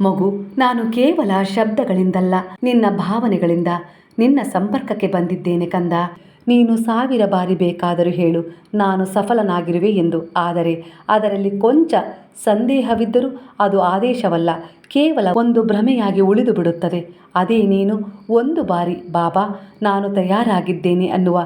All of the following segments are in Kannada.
ಮಗು, ನಾನು ಕೇವಲ ಶಬ್ದಗಳಿಂದಲ್ಲ, ನಿನ್ನ ಭಾವನೆಗಳಿಂದ ನಿನ್ನ ಸಂಪರ್ಕಕ್ಕೆ ಬಂದಿದ್ದೇನೆ ಕಂದ. ನೀನು ಸಾವಿರ ಬಾರಿ ಬೇಕಾದರೂ ಹೇಳು, ನಾನು ಸಫಲನಾಗಿರುವೆ ಎಂದು. ಆದರೆ ಅದರಲ್ಲಿ ಕೊಂಚ ಸಂದೇಹವಿದ್ದರೂ ಅದು ಆದೇಶವಲ್ಲ, ಕೇವಲ ಒಂದು ಭ್ರಮೆಯಾಗಿ ಉಳಿದು ಬಿಡುತ್ತದೆ ಅದೇ ನೀನು, ಒಂದು ಬಾರಿ, ಬಾಬಾ, ನಾನು ತಯಾರಾಗಿದ್ದೇನೆ ಅನ್ನುವ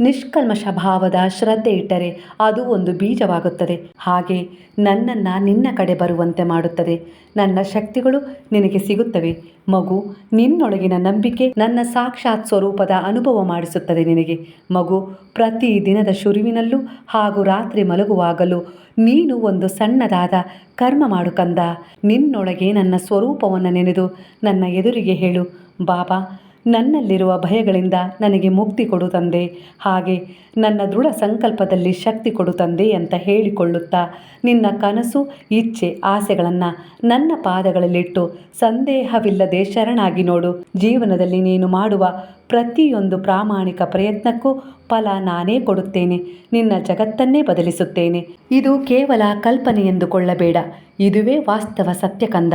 ನಿಷ್ಕಲ್ಮಶ ಭಾವದ ಶ್ರದ್ಧೆ ಇಟ್ಟರೆ ಅದು ಒಂದು ಬೀಜವಾಗುತ್ತದೆ. ಹಾಗೆ ನನ್ನನ್ನು ನಿನ್ನ ಕಡೆ ಬರುವಂತೆ ಮಾಡುತ್ತದೆ. ನನ್ನ ಶಕ್ತಿಗಳು ನಿನಗೆ ಸಿಗುತ್ತವೆ. ಮಗು, ನಿನ್ನೊಳಗಿನ ನಂಬಿಕೆ ನನ್ನ ಸಾಕ್ಷಾತ್ ಸ್ವರೂಪದ ಅನುಭವ ಮಾಡಿಸುತ್ತದೆ ನಿನಗೆ. ಮಗು, ಪ್ರತಿ ದಿನದ ಶುರುವಿನಲ್ಲೂ ಹಾಗೂ ರಾತ್ರಿ ಮಲಗುವಾಗಲೂ ನೀನು ಒಂದು ಸಣ್ಣದಾದ ಕರ್ಮ ಮಾಡು ಕಂದ. ನಿನ್ನೊಳಗೆ ನನ್ನ ಸ್ವರೂಪವನ್ನು ನೆನೆದು ನನ್ನ ಎದುರಿಗೆ ಹೇಳು. ಬಾಬಾ ನನ್ನಲ್ಲಿರುವ ಭಯಗಳಿಂದ ನನಗೆ ಮುಕ್ತಿ ಕೊಡು ತಂದೆ. ಹಾಗೆ ನನ್ನ ದೃಢ ಸಂಕಲ್ಪದಲ್ಲಿ ಶಕ್ತಿ ಕೊಡು ತಂದೆ ಅಂತ ಹೇಳಿಕೊಳ್ಳುತ್ತಾ ನಿನ್ನ ಕನಸು, ಇಚ್ಛೆ, ಆಸೆಗಳನ್ನು ನನ್ನ ಪಾದಗಳಲ್ಲಿಟ್ಟು ಸಂದೇಹವಿಲ್ಲದೆ ಶರಣಾಗಿ ನೋಡು. ಜೀವನದಲ್ಲಿ ನೀನು ಮಾಡುವ ಪ್ರತಿಯೊಂದು ಪ್ರಾಮಾಣಿಕ ಪ್ರಯತ್ನಕ್ಕೂ ಫಲ ನಾನೇ ಕೊಡುತ್ತೇನೆ. ನಿನ್ನ ಜಗತ್ತನ್ನೇ ಬದಲಿಸುತ್ತೇನೆ. ಇದು ಕೇವಲ ಕಲ್ಪನೆ ಎಂದುಕೊಳ್ಳಬೇಡ ಇದುವೇ ವಾಸ್ತವ ಸತ್ಯಕಂದ.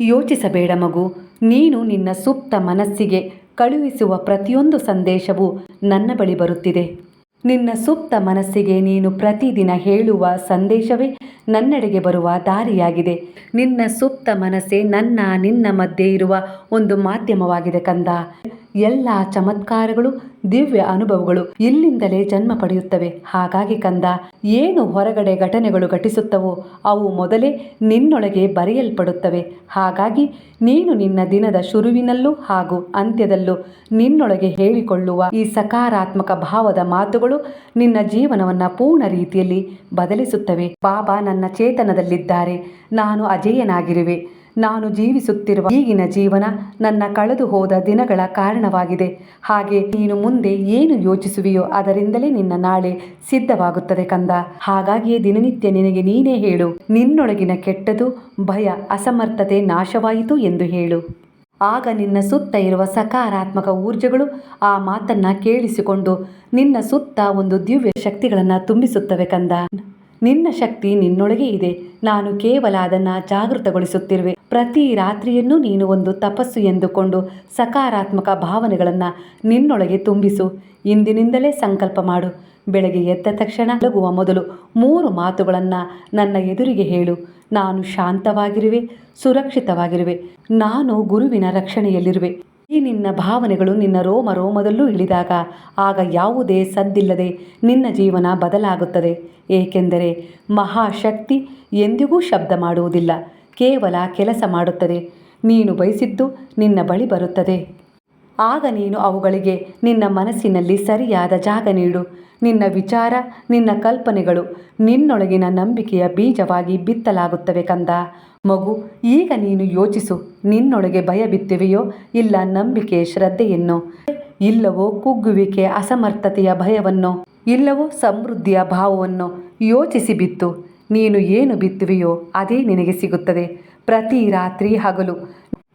ಯೋಚಿಸಬೇಡ ಮಗು. ನೀನು ನಿನ್ನ ಸುಪ್ತ ಮನಸ್ಸಿಗೆ ಕಳುಹಿಸುವ ಪ್ರತಿಯೊಂದು ಸಂದೇಶವು ನನ್ನ ಬಳಿ ಬರುತ್ತಿದೆ. ನಿನ್ನ ಸುಪ್ತ ಮನಸ್ಸಿಗೆ ನೀನು ಪ್ರತಿದಿನ ಹೇಳುವ ಸಂದೇಶವೇ ನನ್ನೆಡೆಗೆ ಬರುವ ದಾರಿಯಾಗಿದೆ. ನಿನ್ನ ಸುಪ್ತ ಮನಸ್ಸೇ ನನ್ನ ನಿನ್ನ ಮಧ್ಯೆ ಇರುವ ಒಂದು ಮಾಧ್ಯಮವಾಗಿದೆ ಕಂದ. ಎಲ್ಲ ಚಮತ್ಕಾರಗಳು, ದಿವ್ಯ ಅನುಭವಗಳು ಇಲ್ಲಿಂದಲೇ ಜನ್ಮ ಪಡೆಯುತ್ತವೆ. ಹಾಗಾಗಿ ಕಂದ, ಏನು ಹೊರಗಡೆ ಘಟನೆಗಳು ಘಟಿಸುತ್ತವೋ, ಅವು ಮೊದಲೇ ನಿನ್ನೊಳಗೆ ಬರೆಯಲ್ಪಡುತ್ತವೆ. ಹಾಗಾಗಿ ನೀನು ನಿನ್ನ ದಿನದ ಶುರುವಿನಲ್ಲೂ ಹಾಗೂ ಅಂತ್ಯದಲ್ಲೂ ನಿನ್ನೊಳಗೆ ಹೇಳಿಕೊಳ್ಳುವ ಈ ಸಕಾರಾತ್ಮಕ ಭಾವದ ಮಾತುಗಳು ನಿನ್ನ ಜೀವನವನ್ನು ಪೂರ್ಣ ರೀತಿಯಲ್ಲಿ ಬದಲಿಸುತ್ತವೆ. ಬಾಬಾ ನನ್ನ ಚೇತನದಲ್ಲಿದ್ದಾರೆ. ನಾನು ಅಜೇಯನಾಗಿರುವೆ. ನಾನು ಜೀವಿಸುತ್ತಿರುವ ಈಗಿನ ಜೀವನ ನನ್ನ ಕಳೆದು ಹೋದ ದಿನಗಳ ಕಾರಣವಾಗಿದೆ. ಹಾಗೆ ನೀನು ಮುಂದೆ ಏನು ಯೋಚಿಸುವೆಯೋ ಅದರಿಂದಲೇ ನಿನ್ನ ನಾಳೆ ಸಿದ್ಧವಾಗುತ್ತದೆ ಕಂದ. ಹಾಗಾಗಿಯೇ ದಿನನಿತ್ಯ ನಿನಗೆ ನೀನೇ ಹೇಳು, ನಿನ್ನೊಳಗಿನ ಕೆಟ್ಟದು, ಭಯ, ಅಸಮರ್ಥತೆ ನಾಶವಾಯಿತು ಎಂದು ಹೇಳು. ಆಗ ನಿನ್ನ ಸುತ್ತ ಇರುವ ಸಕಾರಾತ್ಮಕ ಊರ್ಜೆಗಳು ಆ ಮಾತನ್ನ ಕೇಳಿಸಿಕೊಂಡು ನಿನ್ನ ಸುತ್ತ ಒಂದು ದಿವ್ಯ ಶಕ್ತಿಗಳನ್ನು ತುಂಬಿಸುತ್ತವೆ ಕಂದ. ನಿನ್ನ ಶಕ್ತಿ ನಿನ್ನೊಳಗೆ ಇದೆ. ನಾನು ಕೇವಲ ಅದನ್ನು ಜಾಗೃತಗೊಳಿಸುತ್ತಿರುವೆ. ಪ್ರತಿ ರಾತ್ರಿಯನ್ನು ನೀನು ಒಂದು ತಪಸ್ಸು ಎಂದುಕೊಂಡು ಸಕಾರಾತ್ಮಕ ಭಾವನೆಗಳನ್ನು ನಿನ್ನೊಳಗೆ ತುಂಬಿಸು. ಇಂದಿನಿಂದಲೇ ಸಂಕಲ್ಪ ಮಾಡು. ಬೆಳಗ್ಗೆ ಎದ್ದ ತಕ್ಷಣ ಮಲಗುವ ಮೊದಲು ಮೂರು ಮಾತುಗಳನ್ನು ನನ್ನ ಎದುರಿಗೆ ಹೇಳು. ನಾನು ಶಾಂತವಾಗಿರುವೆ, ಸುರಕ್ಷಿತವಾಗಿರುವೆ. ನಾನು ಗುರುವಿನ ರಕ್ಷಣೆಯಲ್ಲಿರುವೆ. ಈ ನಿನ್ನ ಭಾವನೆಗಳು ನಿನ್ನ ರೋಮ ರೋಮದಲ್ಲೂ ಇಳಿದಾಗ ಆಗ ಯಾವುದೇ ಸದ್ದಿಲ್ಲದೆ ನಿನ್ನ ಜೀವನ ಬದಲಾಗುತ್ತದೆ. ಏಕೆಂದರೆ ಮಹಾಶಕ್ತಿ ಎಂದಿಗೂ ಶಬ್ದ ಮಾಡುವುದಿಲ್ಲ, ಕೇವಲ ಕೆಲಸ ಮಾಡುತ್ತದೆ. ನೀನು ಬಯಸಿದ್ದು ನಿನ್ನ ಬಳಿ ಬರುತ್ತದೆ. ಆಗ ನೀನು ಅವುಗಳಿಗೆ ನಿನ್ನ ಮನಸ್ಸಿನಲ್ಲಿ ಸರಿಯಾದ ಜಾಗ ನೀಡು. ನಿನ್ನ ವಿಚಾರ, ನಿನ್ನ ಕಲ್ಪನೆಗಳು ನಿನ್ನೊಳಗಿನ ನಂಬಿಕೆಯ ಬೀಜವಾಗಿ ಬಿತ್ತಲಾಗುತ್ತವೆ ಕಂದ. ಮಗು, ಈಗ ನೀನು ಯೋಚಿಸು, ನಿನ್ನೊಳಗೆ ಭಯ ಬಿತ್ತಿವೆಯೋ? ಇಲ್ಲ, ನಂಬಿಕೆ, ಶ್ರದ್ಧೆಯನ್ನೋ? ಇಲ್ಲವೋ, ಕುಗ್ಗುವಿಕೆ, ಅಸಮರ್ಥತೆಯ ಭಯವನ್ನು? ಇಲ್ಲವೋ, ಸಮೃದ್ಧಿಯ ಭಾವವನ್ನು? ಯೋಚಿಸಿ ಬಿತ್ತು. ನೀನು ಏನು ಬಿತ್ತುವೆಯೋ, ಅದೇ ನಿನಗೆ ಸಿಗುತ್ತದೆ. ಪ್ರತಿ ರಾತ್ರಿ ಹಗಲು.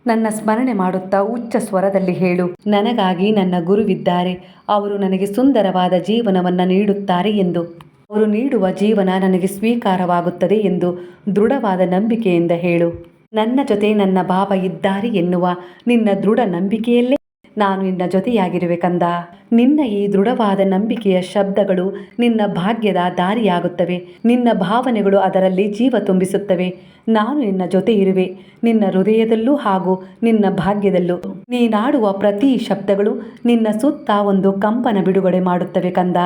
ನನ್ನ ಸ್ಮರಣೆ ಮಾಡುತ್ತಾ ಉಚ್ಚ ಸ್ವರದಲ್ಲಿ ಹೇಳು. ನನಗಾಗಿ ನನ್ನ ಗುರುವಿದ್ದಾರೆ. ಅವರು ನನಗೆ ಸುಂದರವಾದ ಜೀವನವನ್ನು ನೀಡುತ್ತಾರೆ ಎಂದು. ಅವರು ನೀಡುವ ಜೀವನ ನನಗೆ ಸ್ವೀಕಾರವಾಗುತ್ತದೆ ಎಂದು ದೃಢವಾದ ನಂಬಿಕೆಯಿಂದ ಹೇಳು. ನನ್ನ ಜೊತೆ ನನ್ನ ಬಾಬಾ ಇದ್ದಾರೆ ಎನ್ನುವ ನಿನ್ನ ದೃಢ ನಂಬಿಕೆಯಲ್ಲೇ ನಾನು ನಿನ್ನ ಜೊತೆಯಾಗಿರುವೆ ಕಂದ ನಿನ್ನ ಈ ದೃಢವಾದ ನಂಬಿಕೆಯ ಶಬ್ದಗಳು ನಿನ್ನ ಭಾಗ್ಯದ ದಾರಿಯಾಗುತ್ತವೆ. ನಿನ್ನ ಭಾವನೆಗಳು ಅದರಲ್ಲಿ ಜೀವ ತುಂಬಿಸುತ್ತವೆ. ನಾನು ನಿನ್ನ ಜೊತೆ ಇರುವೆ. ನಿನ್ನ ಹೃದಯದಲ್ಲೂ ಹಾಗೂ ನಿನ್ನ ಭಾಗ್ಯದಲ್ಲೂ. ನೀನಾಡುವ ಪ್ರತಿ ಶಬ್ದಗಳು ನಿನ್ನ ಸುತ್ತ ಒಂದು ಕಂಪನ ಬಿಡುಗಡೆ ಮಾಡುತ್ತವೆ ಕಂದ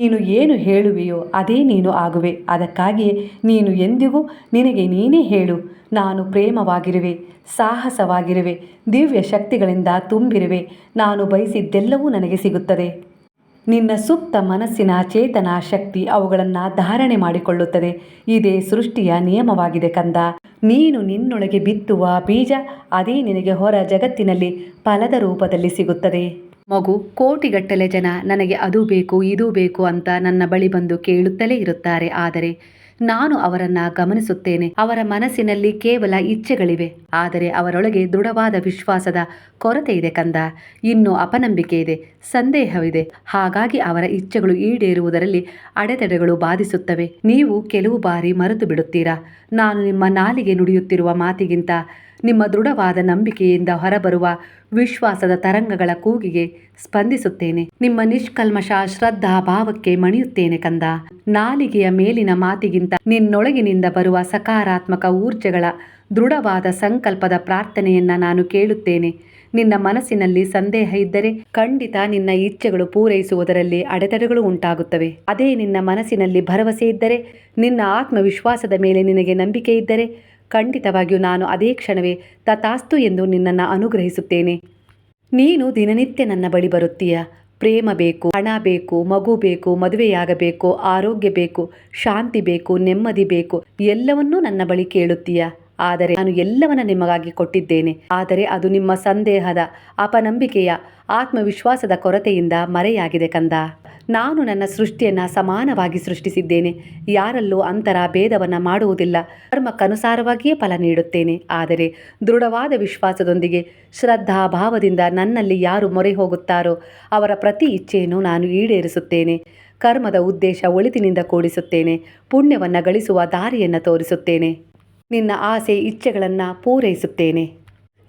ನೀನು ಏನು ಹೇಳುವೆಯೋ ಅದೇ ನೀನು ಆಗುವೆ. ಅದಕ್ಕಾಗಿಯೇ ನೀನು ಎಂದಿಗೂ ನಿನಗೆ ನೀನೇ ಹೇಳು. ನಾನು ಪ್ರೇಮವಾಗಿರುವೆ, ಸಾಹಸವಾಗಿರುವೆ, ದಿವ್ಯ ಶಕ್ತಿಗಳಿಂದ ತುಂಬಿರುವೆ. ನಾನು ಬಯಸಿದ್ದೆಲ್ಲವೂ ನನಗೆ ಸಿಗುತ್ತದೆ. ನಿನ್ನ ಸುಪ್ತ ಮನಸ್ಸಿನ ಚೇತನ ಶಕ್ತಿ ಅವುಗಳನ್ನು ಧಾರಣೆ ಮಾಡಿಕೊಳ್ಳುತ್ತದೆ. ಇದೇ ಸೃಷ್ಟಿಯ ನಿಯಮವಾಗಿದೆ ಕಂದ. ನೀನು ನಿನ್ನೊಳಗೆ ಬಿತ್ತುವ ಬೀಜ ಅದೇ ನಿನಗೆ ಹೊರ ಜಗತ್ತಿನಲ್ಲಿ ಫಲದ ರೂಪದಲ್ಲಿ ಸಿಗುತ್ತದೆ. ಮಗು, ಕೋಟಿಗಟ್ಟಲೆ ಜನ ನನಗೆ ಅದು ಬೇಕು, ಇದು ಬೇಕು ಅಂತ ನನ್ನ ಬಳಿ ಬಂದು ಕೇಳುತ್ತಲೇ ಇರುತ್ತಾರೆ. ಆದರೆ ನಾನು ಅವರನ್ನ ಗಮನಿಸುತ್ತೇನೆ. ಅವರ ಮನಸ್ಸಿನಲ್ಲಿ ಕೇವಲ ಇಚ್ಛೆಗಳಿವೆ. ಆದರೆ ಅವರೊಳಗೆ ದೃಢವಾದ ವಿಶ್ವಾಸದ ಕೊರತೆ ಇದೆ ಕಂದ. ಇನ್ನು ಅಪನಂಬಿಕೆ ಇದೆ, ಸಂದೇಹವಿದೆ. ಹಾಗಾಗಿ ಅವರ ಇಚ್ಛೆಗಳು ಈಡೇರುವುದರಲ್ಲಿ ಅಡೆತಡೆಗಳು ಬಾಧಿಸುತ್ತವೆ. ನೀವು ಕೆಲವು ಬಾರಿ ಮರೆತು ಬಿಡುತ್ತೀರಾ? ನಾನು ನಿಮ್ಮ ನಾಲಿಗೆ ನುಡಿಯುತ್ತಿರುವ ಮಾತಿಗಿಂತ ನಿಮ್ಮ ದೃಢವಾದ ನಂಬಿಕೆಯಿಂದ ಹೊರಬರುವ ವಿಶ್ವಾಸದ ತರಂಗಗಳ ಕೂಗಿಗೆ ಸ್ಪಂದಿಸುತ್ತೇನೆ. ನಿಮ್ಮ ನಿಷ್ಕಲ್ಮಶ ಶ್ರದ್ಧಾ ಭಾವಕ್ಕೆ ಮಣಿಯುತ್ತೇನೆ ಕಂದ. ನಾಲಿಗೆಯ ಮೇಲಿನ ಮಾತಿಗಿಂತ ನಿನ್ನೊಳಗಿನಿಂದ ಬರುವ ಸಕಾರಾತ್ಮಕ ಊರ್ಜೆಗಳ ದೃಢವಾದ ಸಂಕಲ್ಪದ ಪ್ರಾರ್ಥನೆಯನ್ನ ನಾನು ಕೇಳುತ್ತೇನೆ. ನಿನ್ನ ಮನಸ್ಸಿನಲ್ಲಿ ಸಂದೇಹ ಇದ್ದರೆ ಖಂಡಿತ ನಿನ್ನ ಇಚ್ಛೆಗಳು ಪೂರೈಸುವುದರಲ್ಲಿ ಅಡೆತಡೆಗಳು ಉಂಟಾಗುತ್ತವೆ. ಅದೇ ನಿನ್ನ ಮನಸ್ಸಿನಲ್ಲಿ ಭರವಸೆ ಇದ್ದರೆ, ನಿನ್ನ ಆತ್ಮವಿಶ್ವಾಸದ ಮೇಲೆ ನಿನಗೆ ನಂಬಿಕೆ ಇದ್ದರೆ ಖಂಡಿತವಾಗಿಯೂ ನಾನು ಅದೇ ಕ್ಷಣವೇ ತಥಾಸ್ತು ಎಂದು ನಿನ್ನನ್ನು ಅನುಗ್ರಹಿಸುತ್ತೇನೆ. ನೀನು ದಿನನಿತ್ಯ ನನ್ನ ಬಳಿ ಬರುತ್ತೀಯ. ಪ್ರೇಮ ಬೇಕು, ಹಣ ಬೇಕು, ಮಗು ಬೇಕು ಮದುವೆಯಾಗಬೇಕು ಆರೋಗ್ಯ ಬೇಕು, ಶಾಂತಿ ಬೇಕು, ನೆಮ್ಮದಿ ಬೇಕು, ಎಲ್ಲವನ್ನೂ ನನ್ನ ಬಳಿ ಕೇಳುತ್ತೀಯ. ಆದರೆ ನಾನು ಎಲ್ಲವನ್ನ ನಿಮಗಾಗಿ ಕೊಟ್ಟಿದ್ದೇನೆ. ಆದರೆ ಅದು ನಿಮ್ಮ ಸಂದೇಹದ, ಅಪನಂಬಿಕೆಯ, ಆತ್ಮವಿಶ್ವಾಸದ ಕೊರತೆಯಿಂದ ಮರೆಯಾಗಿದೆ ಕಂದ. ನಾನು ನನ್ನ ಸೃಷ್ಟಿಯನ್ನು ಸಮಾನವಾಗಿ ಸೃಷ್ಟಿಸಿದ್ದೇನೆ. ಯಾರಲ್ಲೂ ಅಂತರ ಭೇದವನ್ನು ಮಾಡುವುದಿಲ್ಲ. ಕರ್ಮಕ್ಕನುಸಾರವಾಗಿಯೇ ಫಲ ನೀಡುತ್ತೇನೆ. ಆದರೆ ದೃಢವಾದ ವಿಶ್ವಾಸದೊಂದಿಗೆ ಶ್ರದ್ಧಾ ಭಾವದಿಂದ ನನ್ನಲ್ಲಿ ಯಾರು ಮೊರೆ ಹೋಗುತ್ತಾರೋ, ಅವರ ಪ್ರತಿ ಇಚ್ಛೆಯನ್ನು ನಾನು ಈಡೇರಿಸುತ್ತೇನೆ. ಕರ್ಮದ ಉದ್ದೇಶ ಒಳಿತಿನಿಂದ ಕೂಡಿಸುತ್ತೇನೆ. ಪುಣ್ಯವನ್ನು ಗಳಿಸುವ ದಾರಿಯನ್ನು ತೋರಿಸುತ್ತೇನೆ. ನಿನ್ನ ಆಸೆ ಇಚ್ಛೆಗಳನ್ನು ಪೂರೈಸುತ್ತೇನೆ.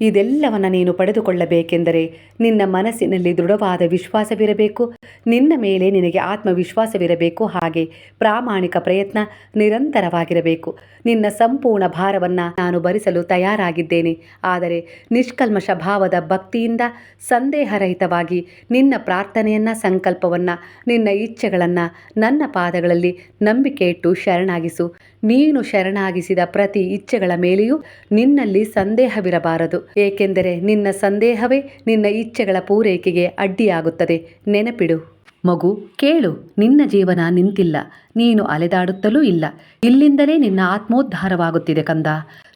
ಇದೆಲ್ಲವನ್ನ ನೀನು ಪಡೆದುಕೊಳ್ಳಬೇಕೆಂದರೆ ನಿನ್ನ ಮನಸ್ಸಿನಲ್ಲಿ ದೃಢವಾದ ವಿಶ್ವಾಸವಿರಬೇಕು. ನಿನ್ನ ಮೇಲೆ ನಿನಗೆ ಆತ್ಮವಿಶ್ವಾಸವಿರಬೇಕು. ಹಾಗೆ ಪ್ರಾಮಾಣಿಕ ಪ್ರಯತ್ನ ನಿರಂತರವಾಗಿರಬೇಕು. ನಿನ್ನ ಸಂಪೂರ್ಣ ಭಾರವನ್ನು ನಾನು ಭರಿಸಲು ತಯಾರಾಗಿದ್ದೇನೆ. ಆದರೆ ನಿಷ್ಕಲ್ಮಶ ಭಾವದ ಭಕ್ತಿಯಿಂದ ಸಂದೇಹರಹಿತವಾಗಿ ನಿನ್ನ ಪ್ರಾರ್ಥನೆಯನ್ನ, ಸಂಕಲ್ಪವನ್ನು, ನಿನ್ನ ಇಚ್ಛೆಗಳನ್ನು ನನ್ನ ಪಾದಗಳಲ್ಲಿ ನಂಬಿಕೆ ಇಟ್ಟು ಶರಣಾಗಿಸು. ನೀನು ಶರಣಾಗಿಸಿದ ಪ್ರತಿ ಇಚ್ಛೆಗಳ ಮೇಲೆಯೂ ನಿನ್ನಲ್ಲಿ ಸಂದೇಹವಿರಬಾರದು. ಏಕೆಂದರೆ ನಿನ್ನ ಸಂದೇಹವೇ ನಿನ್ನ ಇಚ್ಛೆಗಳ ಪೂರೈಕೆಗೆ ಅಡ್ಡಿಯಾಗುತ್ತದೆ. ನೆನಪಿಡು. ಮಗು, ಕೇಳು. ನಿನ್ನ ಜೀವನ ನಿಂತಿಲ್ಲ. ನೀನು ಅಲೆದಾಡುತ್ತಲೂ ಇಲ್ಲ. ಇಲ್ಲಿಂದಲೇ ನಿನ್ನ ಆತ್ಮೋದ್ಧಾರವಾಗುತ್ತಿದೆ ಕಂದ.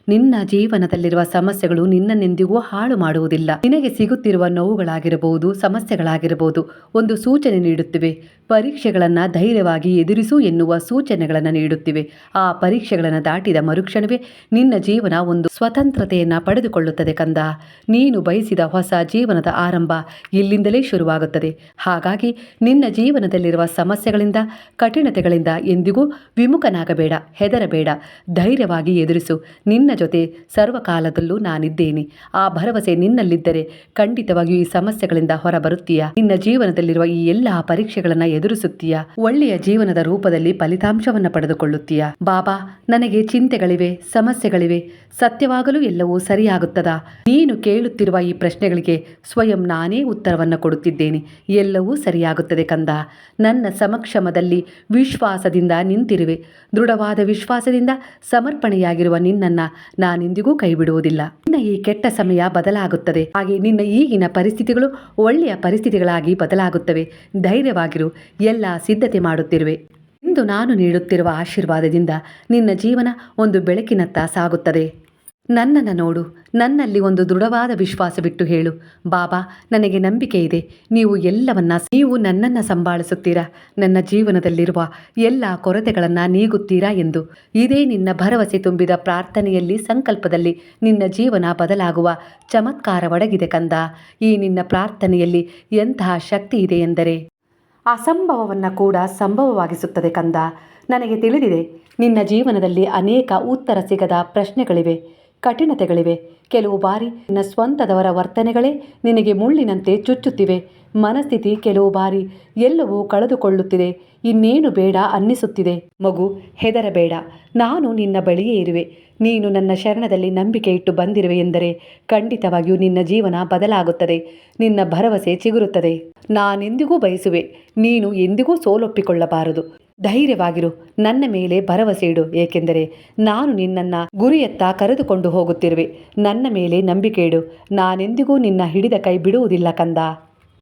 ನಿನ್ನ ಜೀವನದಲ್ಲಿರುವ ಸಮಸ್ಯೆಗಳು ನಿನ್ನನ್ನೆಂದಿಗೂ ಹಾಳು ಮಾಡುವುದಿಲ್ಲ. ನಿನಗೆ ಸಿಗುತ್ತಿರುವ ನೋವುಗಳಾಗಿರಬಹುದು, ಸಮಸ್ಯೆಗಳಾಗಿರಬಹುದು. ಒಂದು ಸೂಚನೆ ನೀಡುತ್ತಿವೆ. ಪರೀಕ್ಷೆಗಳನ್ನು ಧೈರ್ಯವಾಗಿ ಎದುರಿಸು ಎನ್ನುವ ಸೂಚನೆಗಳನ್ನು ನೀಡುತ್ತಿವೆ. ಆ ಪರೀಕ್ಷೆಗಳನ್ನು ದಾಟಿದ ಮರುಕ್ಷಣವೇ ನಿನ್ನ ಜೀವನ ಒಂದು ಸ್ವತಂತ್ರತೆಯನ್ನು ಪಡೆದುಕೊಳ್ಳುತ್ತದೆ ಕಂದ. ನೀನು ಬಯಸಿದ ಹೊಸ ಜೀವನದ ಆರಂಭ ಇಲ್ಲಿಂದಲೇ ಶುರುವಾಗುತ್ತದೆ. ಹಾಗಾಗಿ ನಿನ್ನ ಜೀವನದಲ್ಲಿರುವ ಸಮಸ್ಯೆಗಳಿಂದ, ಕಠಿಣತೆಗಳಿಂದ ಎಂದಿಗೂ ವಿಮುಖನಾಗಬೇಡ, ಹೆದರಬೇಡ. ಧೈರ್ಯವಾಗಿ ಎದುರಿಸು. ನಿನ್ನ ಜೊತೆ ಸರ್ವಕಾಲದಲ್ಲೂ ನಾನಿದ್ದೇನೆ. ಆ ಭರವಸೆ ನಿನ್ನಲ್ಲಿದ್ದರೆ ಖಂಡಿತವಾಗಿಯೂ ಈ ಸಮಸ್ಯೆಗಳಿಂದ ಹೊರಬರುತ್ತೀಯ? ನಿನ್ನ ಜೀವನದಲ್ಲಿರುವ ಈ ಎಲ್ಲ ಪರೀಕ್ಷೆಗಳನ್ನು ಎದುರಿಸುತ್ತೀಯ? ಒಳ್ಳೆಯ ಜೀವನದ ರೂಪದಲ್ಲಿ ಫಲಿತಾಂಶವನ್ನು ಪಡೆದುಕೊಳ್ಳುತ್ತೀಯ? ಬಾಬಾ, ನನಗೆ ಚಿಂತೆಗಳಿವೆ, ಸಮಸ್ಯೆಗಳಿವೆ. ಸತ್ಯವಾಗಲು ಎಲ್ಲವೂ ಸರಿಯಾಗುತ್ತದಾ? ನೀನು ಕೇಳುತ್ತಿರುವ ಈ ಪ್ರಶ್ನೆಗಳಿಗೆ ಸ್ವಯಂ ನಾನೇ ಉತ್ತರವನ್ನು ಕೊಡುತ್ತಿದ್ದೇನೆ. ಎಲ್ಲವೂ ಸರಿಯಾಗುತ್ತದೆ ಕಂದ. ನನ್ನ ಸಮಕ್ಷಮದಲ್ಲಿ ವಿಶ್ವಾಸದಿಂದ ನಿಂತಿರುವೆ. ದೃಢವಾದ ವಿಶ್ವಾಸದಿಂದ ಸಮರ್ಪಣೆಯಾಗಿರುವ ನಿನ್ನನ್ನು ನಾನೆಂದಿಗೂ ಕೈಬಿಡುವುದಿಲ್ಲ. ನಿನ್ನ ಈ ಕೆಟ್ಟ ಸಮಯ ಬದಲಾಗುತ್ತದೆ. ಹಾಗೆ ನಿನ್ನ ಈಗಿನ ಪರಿಸ್ಥಿತಿಗಳು ಒಳ್ಳೆಯ ಪರಿಸ್ಥಿತಿಗಳಾಗಿ ಬದಲಾಗುತ್ತವೆ. ಧೈರ್ಯವಾಗಿರು, ಎಲ್ಲ ಸಿದ್ಧತೆ ಮಾಡುತ್ತಿರುವೆ. ಇಂದು ನಾನು ನೀಡುತ್ತಿರುವ ಆಶೀರ್ವಾದದಿಂದ ನಿನ್ನ ಜೀವನ ಒಂದು ಬೆಳಕಿನತ್ತ ಸಾಗುತ್ತದೆ. ನನ್ನನ್ನು ನೋಡು, ನನ್ನಲ್ಲಿ ಒಂದು ದೃಢವಾದ ವಿಶ್ವಾಸವಿಟ್ಟು ಹೇಳು. ಬಾಬಾ, ನನಗೆ ನಂಬಿಕೆ ಇದೆ. ನೀವು ಎಲ್ಲವನ್ನ, ನೀವು ನನ್ನನ್ನು ಸಂಭಾಳಿಸುತ್ತೀರಾ? ನನ್ನ ಜೀವನದಲ್ಲಿರುವ ಎಲ್ಲ ಕೊರತೆಗಳನ್ನು ನೀಗುತ್ತೀರಾ ಎಂದು. ಇದೇ ನಿನ್ನ ಭರವಸೆ ತುಂಬಿದ ಪ್ರಾರ್ಥನೆಯಲ್ಲಿ, ಸಂಕಲ್ಪದಲ್ಲಿ ನಿನ್ನ ಜೀವನ ಬದಲಾಗುವ ಚಮತ್ಕಾರ ಒಡಗಿದೆ ಕಂದ. ಈ ನಿನ್ನ ಪ್ರಾರ್ಥನೆಯಲ್ಲಿ ಎಂತಹ ಶಕ್ತಿ ಇದೆ ಎಂದರೆ, ಅಸಂಭವವನ್ನು ಕೂಡ ಸಂಭವವಾಗಿಸುತ್ತದೆ ಕಂದ. ನನಗೆ ತಿಳಿದಿದೆ, ನಿನ್ನ ಜೀವನದಲ್ಲಿ ಅನೇಕ ಉತ್ತರ ಸಿಗದ ಪ್ರಶ್ನೆಗಳಿವೆ. ಕಠಿಣತೆಗಳಿವೆ. ಕೆಲವು ಬಾರಿ ನಿನ್ನ ಸ್ವಂತದವರ ವರ್ತನೆಗಳೇ ನಿನಗೆ ಮುಳ್ಳಿನಂತೆ ಚುಚ್ಚುತ್ತಿವೆ. ಮನಸ್ಥಿತಿ ಕೆಲವು ಬಾರಿ ಎಲ್ಲವೂ ಕಳೆದುಕೊಳ್ಳುತ್ತಿದೆ. ಇನ್ನೇನು ಬೇಡ ಅನ್ನಿಸುತ್ತಿದೆ. ಮಗು, ಹೆದರಬೇಡ. ನಾನು ನಿನ್ನ ಬಳಿಯೇ ಇರುವೆ. ನೀನು ನನ್ನ ಶರಣದಲ್ಲಿ ನಂಬಿಕೆ ಇಟ್ಟು ಬಂದಿರುವೆ ಎಂದರೆ ಖಂಡಿತವಾಗಿಯೂ ನಿನ್ನ ಜೀವನ ಬದಲಾಗುತ್ತದೆ. ನಿನ್ನ ಭರವಸೆ ಚಿಗುರುತ್ತದೆ. ನಾನೆಂದಿಗೂ ಬಯಸುವೆ. ನೀನು ಎಂದಿಗೂ ಸೋಲೊಪ್ಪಿಕೊಳ್ಳಬಾರದು. ಧೈರ್ಯವಾಗಿರು. ನನ್ನ ಮೇಲೆ ಭರವಸೆ ಇಡು. ಏಕೆಂದರೆ ನಾನು ನಿನ್ನನ್ನು ಗುರಿಯತ್ತ ಕರೆದುಕೊಂಡು ಹೋಗುತ್ತಿರುವೆ. ನನ್ನ ಮೇಲೆ ನಂಬಿಕೆ ಇಡು. ನಾನೆಂದಿಗೂ ನಿನ್ನ ಹಿಡಿದ ಕೈ ಬಿಡುವುದಿಲ್ಲ ಕಂದ.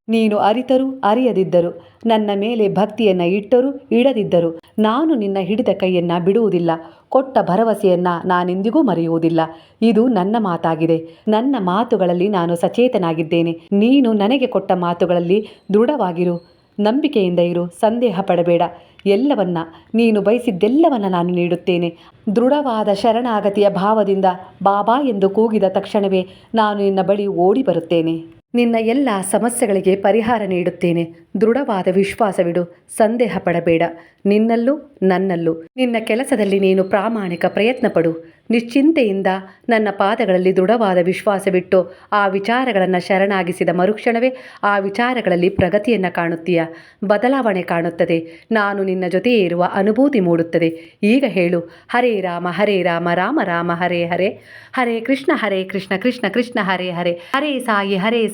ನೀನು ಅರಿತರೂ ಅರಿಯದಿದ್ದರು. ನನ್ನ ಮೇಲೆ ಭಕ್ತಿಯನ್ನು ಇಟ್ಟರೂ ಇಡದಿದ್ದರು. ನಾನು ನಿನ್ನ ಹಿಡಿದ ಕೈಯನ್ನು ಬಿಡುವುದಿಲ್ಲ. ಕೊಟ್ಟ ಭರವಸೆಯನ್ನು ನಾನೆಂದಿಗೂ ಮರೆಯುವುದಿಲ್ಲ. ಇದು ನನ್ನ ಮಾತಾಗಿದೆ. ನನ್ನ ಮಾತುಗಳಲ್ಲಿ ನಾನು ಸಚೇತನಾಗಿದ್ದೇನೆ. ನೀನು ನನಗೆ ಕೊಟ್ಟ ಮಾತುಗಳಲ್ಲಿ ದೃಢವಾಗಿರು. ನಂಬಿಕೆಯಿಂದ ಇರು. ಸಂದೇಹ ಪಡಬೇಡ. ಎಲ್ಲವನ್ನ ನೀನು ಬಯಸಿದ್ದೆಲ್ಲವನ್ನ ನಾನು ನೀಡುತ್ತೇನೆ. ದೃಢವಾದ ಶರಣಾಗತಿಯ ಭಾವದಿಂದ ಬಾಬಾ ಎಂದು ಕೂಗಿದ ತಕ್ಷಣವೇ ನಾನು ನಿನ್ನ ಬಳಿ ಓಡಿ ಬರುತ್ತೇನೆ. ನಿನ್ನ ಎಲ್ಲ ಸಮಸ್ಯೆಗಳಿಗೆ ಪರಿಹಾರ ನೀಡುತ್ತೇನೆ. ದೃಢವಾದ ವಿಶ್ವಾಸವಿಡು ಸಂದೇಹ ಪಡಬೇಡ. ನಿನ್ನಲ್ಲೂ ನನ್ನಲ್ಲೂ. ನಿನ್ನ ಕೆಲಸದಲ್ಲಿ ನೀನು ಪ್ರಾಮಾಣಿಕ ಪ್ರಯತ್ನ ಪಡು ನಿಶ್ಚಿಂತೆಯಿಂದ ನನ್ನ ಪಾದಗಳಲ್ಲಿ ದೃಢವಾದ ವಿಶ್ವಾಸವಿಟ್ಟು ಆ ವಿಚಾರಗಳನ್ನು ಶರಣಾಗಿಸಿದ ಮರುಕ್ಷಣವೇ ಆ ವಿಚಾರಗಳಲ್ಲಿ ಪ್ರಗತಿಯನ್ನು ಕಾಣುತ್ತೀಯ. ಬದಲಾವಣೆ ಕಾಣುತ್ತದೆ. ನಾನು ನಿನ್ನ ಜೊತೆಯೇ ಇರುವ ಅನುಭೂತಿ ಮೂಡುತ್ತದೆ. ಈಗ ಹೇಳು. ಹರೇ ರಾಮ ಹರೇ ರಾಮ ರಾಮ ರಾಮ, ಹರೇ ಹರೇ. ಹರೇ ಕೃಷ್ಣ ಹರೇ ಕೃಷ್ಣ ಕೃಷ್ಣ ಕೃಷ್ಣ, ಹರೇ ಹರೇ. ಹರೇ ಸಾಯಿ, ಹರೇ